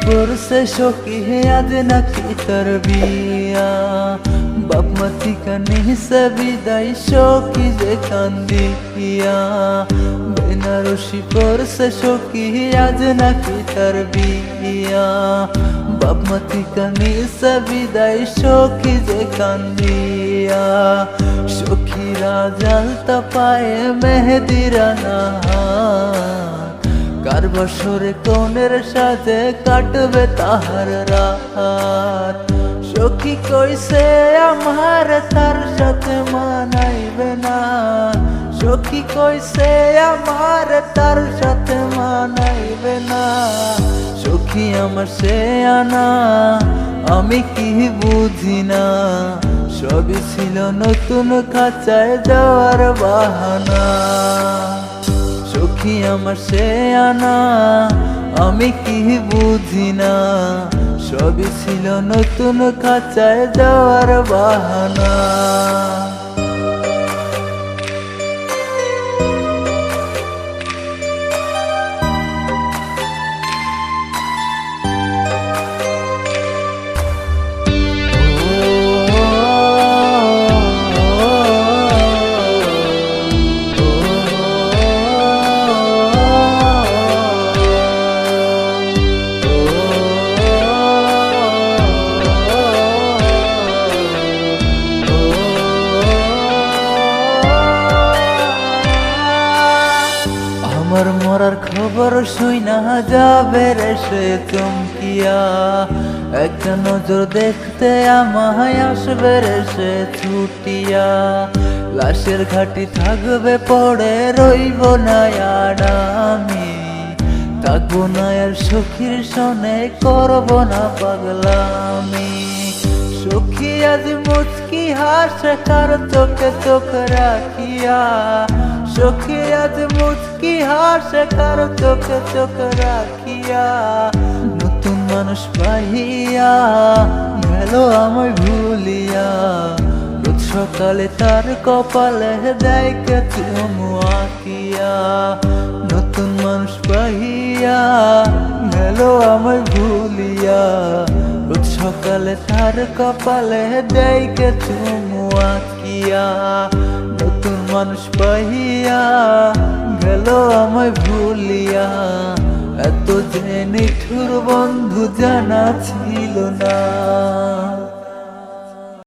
পড়ছে সখী হে আজ নাকি তার বিয়া বাপ মা ঠিকানি সে বিদায় সখী যে কান্দিয়া বেনারসি পড়ছে সখী আজ নাকি তার বিয়া বাপ মা ঠিকানি সে বিদায় সখী যে কান্দিয়া সখীরা জালতা পায়ে মেহেদিরা না কার বছরে কনের সাথে কাটবে তাহার রাত সখী কইছে, আমার তার সাথে মানাইবে না। সখী কইছে, আমার তার সাথে মানাইবে না। সখী আমার সে আনা, আমি কি বুঝি না। সবই ছিল নতুন খাঁচায় যাওয়ার বাহানা। আমার সে আনা আমি কি বুঝি না? সবই ছিল নতুন কাঁচায় যাওয়ার বাহানা। আমার মরার খবর শুই না যাবে রে সে চমকিয়া। একটা নজর দেখতে আমায় আসবে রে সে ছুটিয়া। লাশের ঘাটি থাকবে, পড়ে রইব না আর আমি। থাকব না আর সখীর সনে, করব না পাগলামি। সখী আজ মুচকি হাসে, কার চোখে চোখ রাখিয়া। সখী আজ মুচকি হাসে, কার চোখে চোখ রাখিয়া? নতুন মানুষ পাইয়া গেল আমায় ভুলিয়া। রোজ সকালে তার কপালে দেয় কে চুমু আঁকিয়া। নতুন মানুষ পাইয়া গেল আমায় ভুলিয়া। রোজ সকালে তার কপালে দেয় কে চুমু আঁকিয়া। মানুষ পাইয়া গেল আমায় ভুলিয়া। এত যে নিঠুর বন্ধু জানা ছিল না।